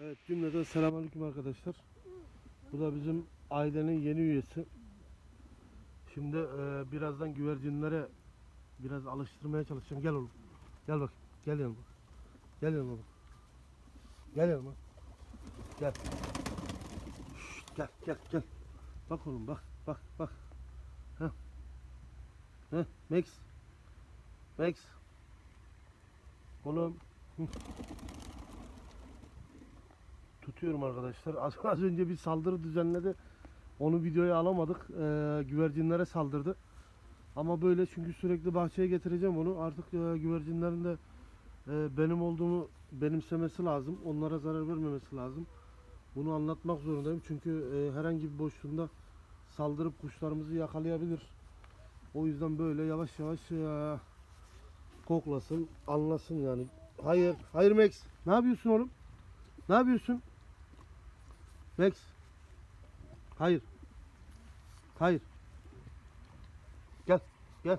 Evet cümleden selamünaleyküm arkadaşlar. Bu da bizim ailenin yeni üyesi. Şimdi e, birazdan güvercinlere biraz alıştırmaya çalışacağım. Gel oğlum. Gel bak. Gel yanıma. Gel yanıma. Gel yanıma. Gel. Şşt, gel gel gel. Bak oğlum bak bak bak. Heh. Heh. Max. Max. Oğlum. Tutuyorum arkadaşlar. Az, az önce bir saldırı düzenledi. Onu videoya alamadık. Ee, güvercinlere saldırdı. Ama böyle çünkü sürekli bahçeye getireceğim onu. Artık e, güvercinlerin de e, benim olduğumu benimsemesi lazım. Onlara zarar vermemesi lazım. Bunu anlatmak zorundayım. Çünkü e, herhangi bir boşluğunda saldırıp kuşlarımızı yakalayabilir. O yüzden böyle yavaş yavaş e, koklasın, anlasın yani. Hayır, hayır Max. Ne yapıyorsun oğlum? Ne yapıyorsun? Max. Hayır. Hayır. Gel, gel.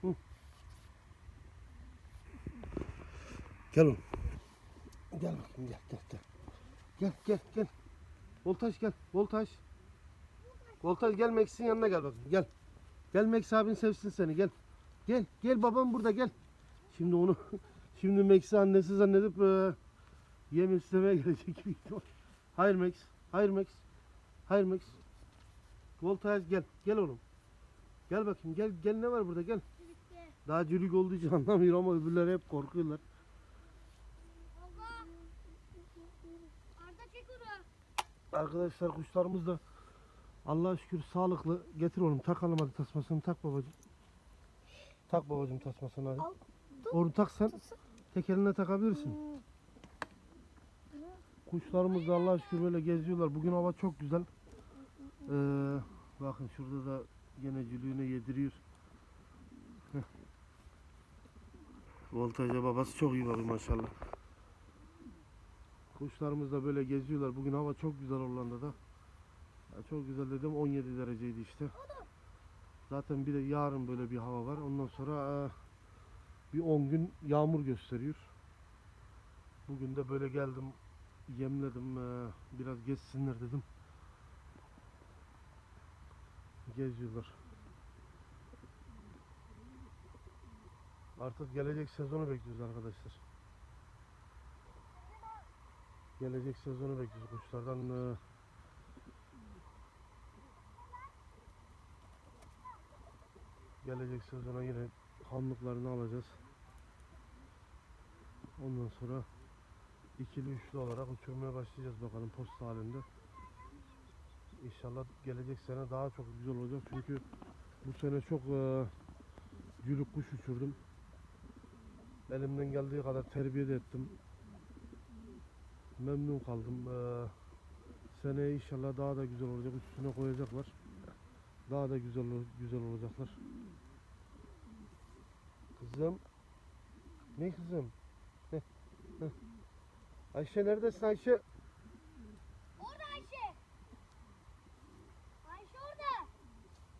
Hı. Gel oğlum. Gel bakayım gel gel gel. Gel gel gel. Voltaj gel. Voltaj. Voltaj gel Max'in yanına gel bakayım. Gel. Gel Max abin sevsin seni gel. Gel gel babam burada gel. Şimdi onu şimdi Max'i annesi zannedip e, yem istemeye gelecek ihtimal. Hayır Max. Hayır Max. Hayır Max. Voltaj gel. Gel oğlum. Gel bakayım gel gel ne var burada gel. Daha cülük olduğu için anlamıyor ama öbürleri hep korkuyorlar. Arkadaşlar kuşlarımız da Allah'a şükür sağlıklı. Getir oğlum takalım hadi tasmasını tak babacığım. Tak babacığım tasmasını hadi. Oğlum tak sen. Tek eline takabilirsin. Kuşlarımız da Allah'a şükür böyle geziyorlar. Bugün hava çok güzel. Ee, bakın şurada da gene cülüğüne yediriyor. Voltaja babası çok iyi bakıyor maşallah. Kuşlarımız da böyle geziyorlar. Bugün hava çok güzel Hollanda'da. Ya çok güzel dedim 17 dereceydi işte. Zaten bir de yarın böyle bir hava var. Ondan sonra e, bir 10 gün yağmur gösteriyor. Bugün de böyle geldim yemledim biraz geçsinler dedim. Geziyorlar. Artık gelecek sezonu bekliyoruz arkadaşlar. Gelecek sezonu bekliyoruz kuşlardan. e, gelecek sezona yine hamlıklarını alacağız. Ondan sonra ikili üçlü olarak uçurmaya başlayacağız bakalım posta halinde. İnşallah gelecek sene daha çok güzel olacak çünkü bu sene çok e, cülük kuş uçurdum. Elimden geldiği kadar terbiye de ettim. Memnun kaldım. E, seneye inşallah daha da güzel olacak. Üstüne koyacaklar. Daha da güzel güzel olacaklar. Kızım. Ne kızım? Heh, heh. Ayşe neredesin Ayşe? Orada Ayşe. Ayşe orada.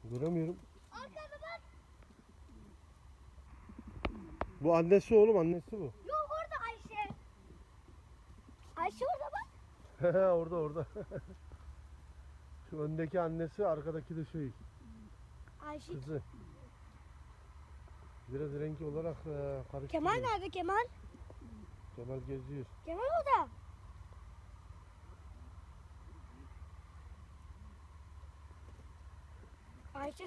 Göremiyorum. Arkada bak. Bu annesi oğlum annesi bu. Yok orada Ayşe. Ayşe orada bak. orada orada. Şu öndeki annesi arkadaki de şey Ayşe. kızı. Biraz renk olarak e, karıştırıyor. Kemal nerede Kemal? Kemal geziyor. Kemal orada.